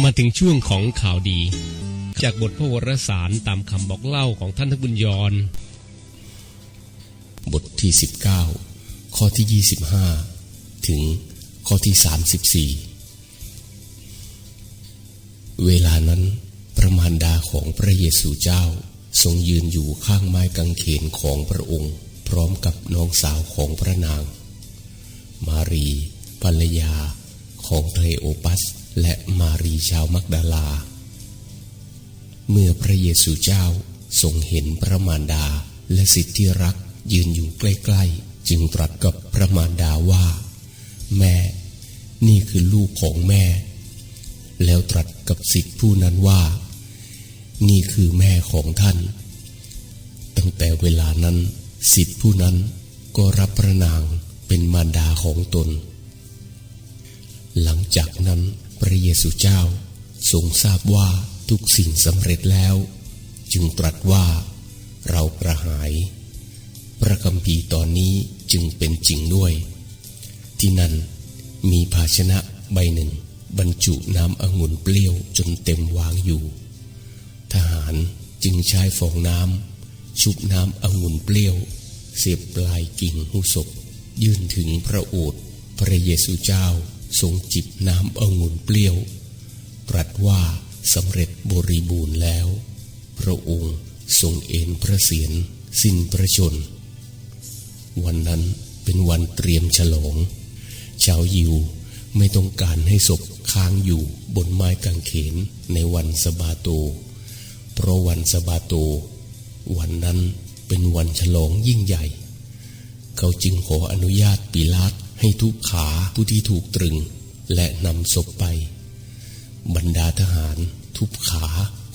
มาถึงช่วงของข่าวดี จากบทพระวรสารตามคำบอกเล่าของท่านทบุญยรบทที่ 19 ข้อที่ 25 ถึงข้อที่ 34 เวลานั้นประมารดาของพระเยซูเจ้า ทรงยืนอยู่ข้างไม้กางเขนของพระองค์ พร้อมกับน้องสาวของพระนาง มารีภรรยาของเทโอปัส และมารีชาวมักดาลา เมื่อพระเยซูเจ้าทรงเห็นพระมารดาและสิทธิรักยืนอยู่ใกล้ๆ จึงตรัสกับพระมารดาว่า แม่ นี่คือลูกของแม่ แล้วตรัสกับสิทธิผู้นั้นว่า นี่คือแม่ของท่าน ตั้งแต่เวลานั้นสิทธิผู้นั้นก็รับพระนางเป็นมารดาของตน หลังจากนั้น พระเยซูเจ้าทรงทราบว่าทุกสิ่งสำเร็จแล้ว จึงตรัสว่าเรากระหาย พระคัมภีร์ตอนนี้จึงเป็นจริงด้วย ที่นั่นมีภาชนะใบหนึ่ง บรรจุน้ำองุ่นเปรี้ยวจนเต็มวางอยู่ ทหารจึงใช้ฟองน้ำชุบน้ำองุ่นเปรี้ยว เสียบปลายกิ่งหูศพยื่นถึงพระโอษฐ์พระเยซูเจ้า ทรงจิบน้ำองุ่นเปรี้ยว ตรัสว่าสำเร็จบริบูรณ์แล้ว พระองค์ทรงเอ็นพระเศียรสิ้นพระชน วันนั้นเป็นวันเตรียมฉลอง ชาวยิวไม่ต้องการให้ศพค้างอยู่บนไม้กางเขนในวันสบาโต เพราะวันสบาโต วันนั้นเป็นวันฉลองยิ่งใหญ่ เขาจึงขออนุญาตปีลาต ให้ทุกขาผู้ที่ถูกตรึง และนำศพไป บรรดาทหารทุบขา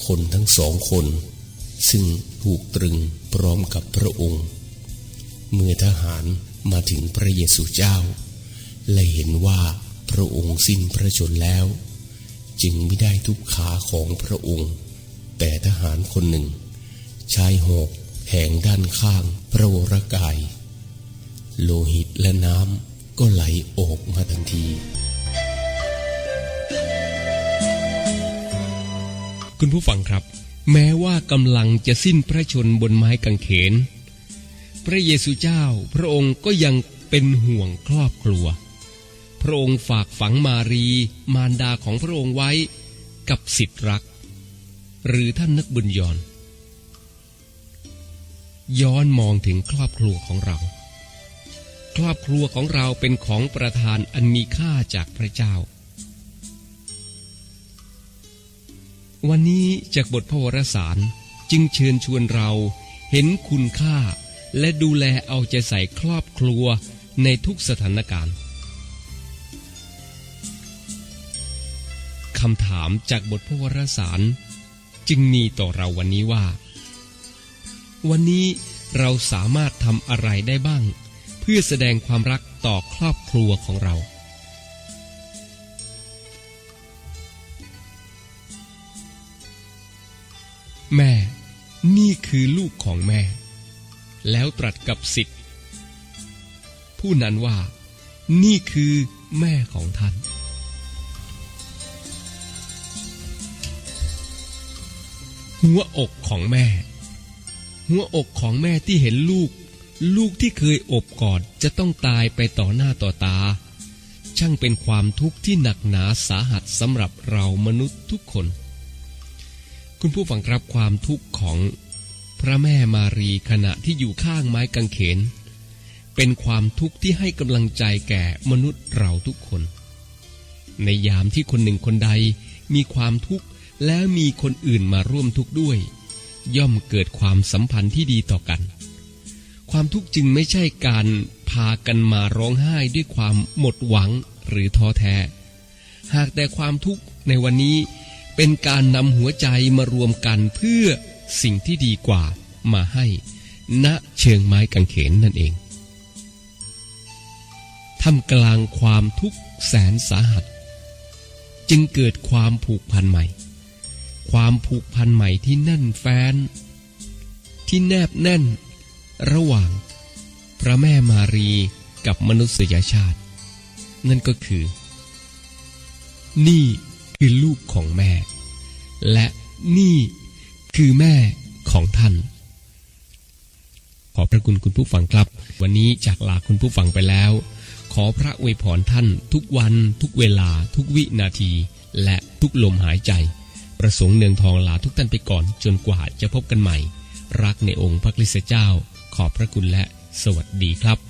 คนทั้งสองคน ซึ่งถูกตรึงพร้อมกับพระองค์ เมื่อทหารมาถึงพระเยซูเจ้า และเห็นว่าพระองค์สิ้นพระชนแล้ว จึงไม่ได้ทุบขาของพระองค์ แต่ทหารคนหนึ่งใช้หอกแหงด้านข้างพระวรกาย โลหิตและน้ำ ก็ไหลออกมาทันที คุณผู้ฟังครับ แม้ว่ากำลังจะสิ้นพระชนบนไม้กางเขน พระเยซูเจ้าพระองค์ก็ยังเป็นห่วงครอบครัว พระองค์ฝากฝังมารีมารดาของพระองค์ไว้กับสิทธิรัก หรือท่านนักบุญยอนย้อนมองถึงครอบครัวของเรา ครอบครัวของเราเป็นของประทานอันมีค่าจากพระเจ้า วันนี้จากบทพระวรสารจึงเชิญชวนเราเห็นคุณค่า และดูแลเอาใจใส่ครอบครัวในทุกสถานการณ์คำถามจากบทพระวรสาร จึงมีต่อเราวันนี้ว่า วันนี้เราสามารถทำอะไรได้บ้าง พื่อแสดงความรักต่อครอบครัวของเรา แม่ นี่คือลูกของแม่ แล้วตรัสกับสิทธิ์ผู้นั้นว่า นี่คือแม่ของท่านหัวอกของแม่ หัวอกของแม่ที่เห็นลูก ลูกที่เคยอบกอดจะต้องตายไปต่อหน้าต่อตา ช่างเป็นความทุกข์ที่หนักหนาสาหัสสำหรับเรามนุษย์ทุกคน คุณผู้ฟังครับความทุกข์ของพระแม่มารีขณะที่อยู่ข้างไม้กางเขน เป็นความทุกข์ที่ให้กำลังใจแก่มนุษย์เราทุกคน ในยามที่คนหนึ่งคนใดมีความทุกข์และมีคนอื่นมาร่วมทุกข์ด้วย ย่อมเกิดความสัมพันธ์ที่ดีต่อกัน ความทุกข์จึงไม่ใช่การพากันมาร้องไห้ด้วยความหมดหวังหรือท้อแท้ หากแต่ความทุกข์ในวันนี้เป็นการนำหัวใจมารวมกันเพื่อสิ่งที่ดีกว่ามาให้ณเชิงไม้กางเขนนั่นเองท่ามกลางความทุกข์แสนสาหัส จึงเกิดความผูกพันใหม่ ความผูกพันใหม่ที่แน่นแฟ้นที่แนบแน่น ระหว่าง พระแม่มารีกับมนุษยชาติ นั่นก็คือ นี่คือลูกของแม่ และนี่คือแม่ของท่าน ขอพระคุณคุณผู้ฟังครับ วันนี้จากลาคุณผู้ฟังไปแล้ว ขอพระอวยพรท่านทุกวัน ทุกเวลา ทุกวินาที และทุกลมหายใจ ประสงค์เนืองทองลาทุกท่านไปก่อนจนกว่าจะพบกันใหม่ รักในองค์พระคริสตเจ้า ขอบพระคุณและสวัสดีครับ